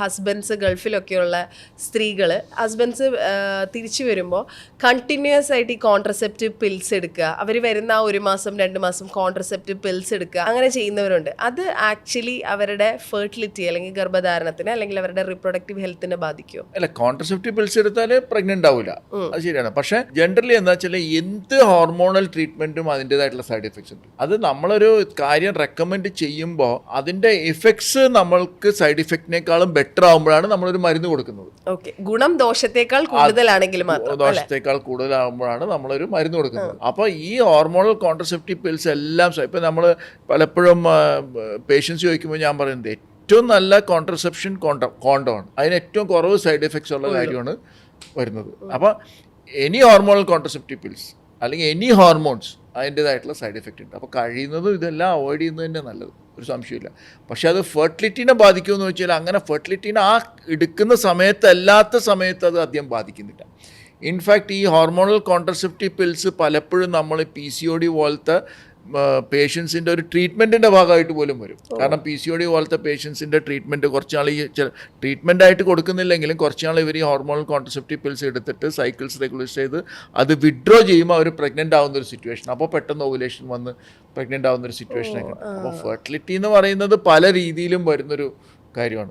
Husbands ഗൾഫിലൊക്കെയുള്ള സ്ത്രീകൾ husbands തിരിച്ചു വരുമ്പോൾ കണ്ടിന്യൂസ് ആയിട്ട് ഈ കോൺട്രസെപ്റ്റീവ് പിൽസ് എടുക്കുക. അവർ വരുന്ന ആ ഒരു മാസം രണ്ട് മാസം കോൺട്രസെപ്റ്റീവ് പിൽസ് എടുക്കുക. അങ്ങനെ ചെയ്യുന്നവരുണ്ട്. അത് ആക്ച്വലി അവരുടെ ഫെർട്ടിലിറ്റി അല്ലെങ്കിൽ ഗർഭധാരണത്തിന് അല്ലെങ്കിൽ അവരുടെ റിപ്രൊഡക്റ്റീവ് ഹെൽത്തിനെ ബാധിക്കും അല്ല കോൺട്രസെപ്റ്റീവ് പിൽസ് എടുത്താൽ പ്രഗ്നന്റ് ആവില്ല അത് ശരിയാണ്. പക്ഷേ ജനറലി എന്താ വെച്ചാൽ എന്ത് ഹോർമോണൽ ട്രീറ്റ്മെന്റും അതിന്റെതായിട്ടുള്ള സൈഡ് എഫക്ട്സ് ഉണ്ട്. അത് നമ്മളൊരു കാര്യം റെക്കമെൻഡ് ചെയ്യുമ്പോൾ അതിന്റെ എഫക്ട്സ് നമ്മൾക്ക് സൈഡ് ഇഫക്റ്റിനേക്കാളും ബെറ്റർ ആകുമ്പോഴാണ് നമ്മളൊരു മരുന്ന് കൊടുക്കുന്നത്. ഓക്കെ. ഗുണം ദോഷത്തെക്കാൾ കൂടുതലാണെങ്കിൽ ദോഷത്തെക്കാൾ കൂടുതലാകുമ്പോഴാണ് നമ്മളൊരു മരുന്ന് കൊടുക്കുന്നത്. അപ്പോൾ ഈ ഹോർമോണൽ കോൺട്രസെപ്റ്റീവ് പിൽസ് എല്ലാം ഇപ്പം നമ്മൾ പലപ്പോഴും പേഷ്യൻസ് ചോദിക്കുമ്പോൾ ഞാൻ പറയുന്നത് ഏറ്റവും നല്ല കോൺട്രസെപ്ഷൻ കോണ്ടോ കോണ്ടോ ആണ് അതിന് ഏറ്റവും കുറവ് സൈഡ് എഫക്ട്സ് ഉള്ള കാര്യമാണ് വരുന്നത്. അപ്പോൾ എനി ഹോർമോണൽ കോൺട്രസെപ്റ്റീവ് പിൽസ് അല്ലെങ്കിൽ എനി ഹോർമോൺസ് അതിന്റെതായിട്ടുള്ള സൈഡ് എഫക്റ്റ് ഉണ്ട്. അപ്പോൾ കഴിയുന്നതും ഇതെല്ലാം അവോയ്ഡ് ചെയ്യുന്നത് തന്നെ നല്ലത്. ഒരു സംശയമില്ല. പക്ഷെ അത് ഫെർട്ടിലിറ്റീനെ ബാധിക്കുമെന്ന് വെച്ചാൽ അങ്ങനെ ഫെർട്ടിലിറ്റീനെ ആ എടുക്കുന്ന സമയത്ത് അല്ലാത്ത സമയത്ത് അത് അധികം ബാധിക്കുന്നില്ല. ഇൻഫാക്റ്റ് ഈ ഹോർമോണൽ കോൺട്രസെപ്റ്റീവ് പിൽസ് പലപ്പോഴും നമ്മൾ പി സി ഒ ഡി പോലത്തെ പേഷ്യൻസിന്റെ ഒരു ട്രീറ്റ്മെന്റിന്റെ ഭാഗമായിട്ട് പോലും വരും. കാരണം പി സി ഒ ഡി പോലത്തെ പേഷ്യൻസിന്റെ ട്രീറ്റ്മെന്റ് കുറച്ച് നാൾ ഈ ട്രീറ്റ്മെന്റ് ആയിട്ട് കൊടുക്കുന്നില്ലെങ്കിലും കുറച്ച് നാൾ ഇവർ ഈ ഹോർമോണൽ കോൺട്രസെപ്റ്റീവ് പിൽസ് എടുത്തിട്ട് സൈക്കിൾസ് റെഗുലേറ്റ് ചെയ്ത് അത് വിഡ്രോ ചെയ്യുമ്പോൾ അവർ പ്രഗ്നന്റ് ആവുന്ന ഒരു സിറ്റുവേഷൻ അപ്പോൾ പെട്ടെന്ന് ഓവുലേഷൻ വന്ന് പ്രഗ്നന്റ് ആവുന്ന ഒരു സിറ്റുവേഷൻ അപ്പോൾ ഫെർട്ടിലിറ്റി എന്ന് പറയുന്നത് പല രീതിയിലും വരുന്നൊരു കാര്യമാണ്.